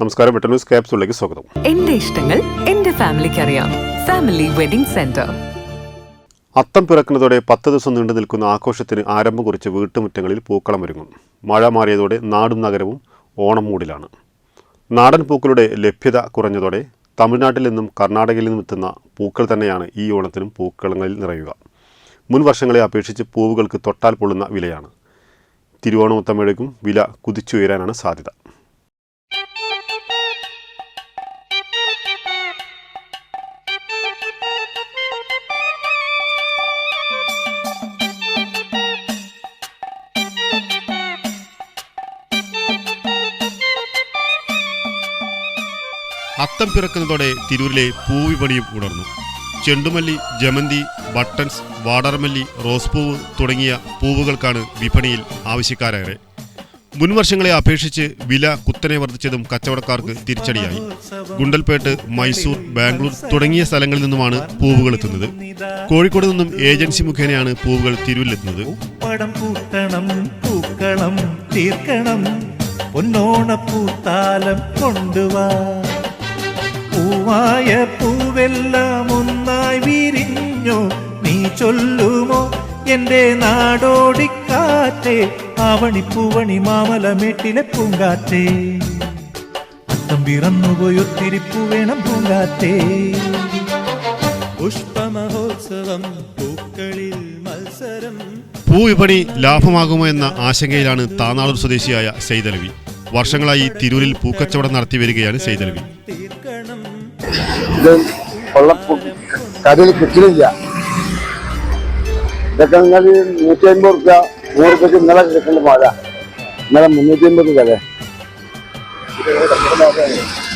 നമസ്കാരം വെട്ട ന്യൂസ് ക്യാപ്സുകളിലേക്ക് സ്വാഗതം. എന്റെ ഇഷ്ടങ്ങൾ എന്റെ ഫാമിലിക്ക് അറിയാം. Family wedding centre. അത്തം പിറക്കുന്നതോടെ പത്ത് ദിവസം നീണ്ടു നിൽക്കുന്ന ആഘോഷത്തിന് ആരംഭം കുറിച്ച് വീട്ടുമുറ്റങ്ങളിൽ പൂക്കളം ഒരുങ്ങും. മഴ മാറിയതോടെ നാടും നഗരവും ഓണം മൂടിലാണ്. നാടൻ പൂക്കളുടെ ലഭ്യത കുറഞ്ഞതോടെ തമിഴ്നാട്ടിൽ നിന്നും കർണാടകയിൽ നിന്നും എത്തുന്ന പൂക്കൾ തന്നെയാണ് ഈ ഓണത്തിനും പൂക്കളങ്ങളിൽ നിറയുക. മുൻ വർഷങ്ങളെ അപേക്ഷിച്ച് പൂവുകൾക്ക് തൊട്ടാൽ പൊള്ളുന്ന വിലയാണ്. തിരുവോണമുത്തമിഴക്കും വില കുതിച്ചുയരാനാണ് സാധ്യത. അത്തം പിറക്കുന്നതോടെ തിരൂരിലെ പൂവിപണിയും ഉണർന്നു. ചെണ്ടുമല്ലി ജമന്തി ബട്ടൺസ് വാടർമല്ലി റോസ് പൂവ് തുടങ്ങിയ പൂവുകൾക്കാണ് വിപണിയിൽ ആവശ്യക്കാരേറെ. മുൻവർഷങ്ങളെ അപേക്ഷിച്ച് വില കുത്തനെ വർദ്ധിച്ചതും കച്ചവടക്കാർക്ക് തിരിച്ചടിയായി. ഗുണ്ടൽപേട്ട് മൈസൂർ ബാംഗ്ലൂർ തുടങ്ങിയ സ്ഥലങ്ങളിൽ നിന്നുമാണ് പൂവുകൾ എത്തുന്നത്. കോഴിക്കോട് നിന്നും ഏജൻസി മുഖേനയാണ് പൂവുകൾ തിരുവിലെത്തുന്നത് തീർക്കണം. പൊന്നോണപ്പൂത്താലം കൊണ്ടുവാ. പൂവായ പൂവെല്ലാം ഒന്നായി വിരിഞ്ഞു. നീ ചൊല്ലുമോ? എന്റെ നാടോടിക്കാറ്റേ ആവണി പൂവണി മാമലമേട്ടിലെ പൂങ്കാറ്റേ. അത്തം വിറന്നു ഒത്തിരി പൂവേണം പൂങ്കാറ്റേ. പുഷ്പമഹോത്സവം പൂക്കളിൽ മത്സരം. പൂവിപണി ലാഭമാകുമോ എന്ന ആശങ്കയിലാണ് താനാളൂർ സ്വദേശിയായ സെയ്തലവി. വർഷങ്ങളായി തിരൂരിൽ പൂക്കച്ചവടം നടത്തി വരികയാണ് സെയ്തലവി. ഇത് കൊള്ളപ്പൂ കടയിൽ കിട്ടണില്ല ഇതൊക്കെ നിങ്ങൾ നൂറ്റി അമ്പത് റുപ്യ നൂറ് റുപ്യക്ക് ഇന്നലെ കിട്ടേണ്ട മഴ ഇന്നലെ മുന്നൂറ്റി അമ്പത് കഥ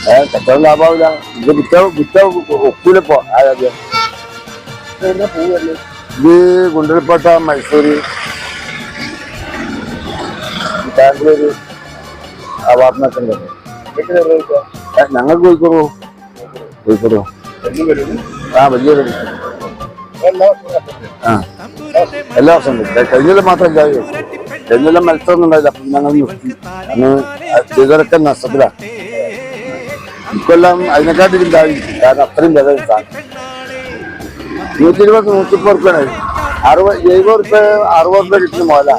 ഏ കച്ചവടം ലാഭാവില്ല ഇത് വിറ്റ വിറ്റ ഒക്കൂലപ്പോ ആദ്യം ഇത് ഗുണ്ടൽപേട്ട മൈസൂര് ബാംഗ്ലൂര് ആ ഭാഗത്തുനിന്നൊക്കെ ഉണ്ട്. ഞങ്ങൾ കോഴിക്കോട് പോകും കോഴിക്കോട് ആ വലിയ എല്ലാ വർഷവും. ഉണ്ട് ക- മാത്രം കാര്യം കഴിഞ്ഞ മത്സരം ഉണ്ടായില്ല. അപ്പം ഞങ്ങൾ നിർത്തി. നഷ്ടത്തിലാണ് ഇക്കൊല്ലം അതിനെക്കാട്ടിലും താഴെ കാരണം അത്രയും വില നൂറ്റി ഇരുപത് നൂറ്റിപ്പത് റുപ്യാണ് അറുപത് എഴുപത് റുപ്യ അറുപത് റുപ്യ കിട്ടുന്ന മോല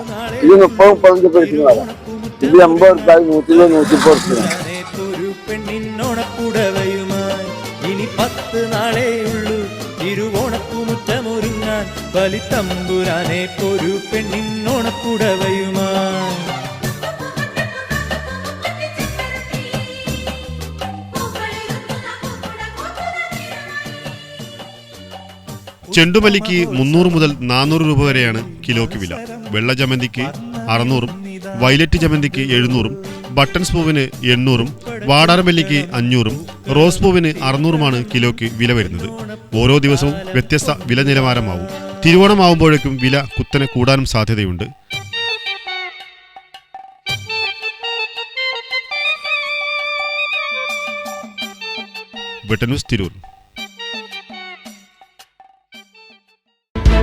ഇത് മുപ്പത് മുപ്പത്തഞ്ച് റുപ്യ കിട്ടുന്ന മോല ഇത് എൺപത് റുപ്യ നൂറ്റി ഇരുപത് നൂറ്റിപ്പത് റുപ്യ ഇനി പത്ത് നാളേ ഉള്ളൂ. തിരുവോണക്കുമുറ്റമൊരുങ്ങാൻ വലിത്തമ്പുരാനെ ഒരു പെണ്ണിനോണപ്പുടവയുമായി ചെണ്ടുമല്ലിക്ക് മുന്നൂറ് മുതൽ നാനൂറ് രൂപ വരെയാണ് കിലോയ്ക്ക് വില. വെള്ള ജമന്തിക്ക് അറുന്നൂറും വയലറ്റ് ജമന്തിക്ക് എഴുന്നൂറും ബട്ടൺസ് പൂവിന് എണ്ണൂറും വാടാരമല്ലിക്ക് അഞ്ഞൂറും റോസ് പൂവിന് അറുന്നൂറുമാണ് കിലോയ്ക്ക് വില വരുന്നത്. ഓരോ ദിവസവും വ്യത്യസ്ത വില നിലവാരമാവും. തിരുവോണമാവുമ്പോഴേക്കും വില കുത്തനെ കൂടാനും സാധ്യതയുണ്ട്. വെട്ടന്യൂസ് തിരൂർ.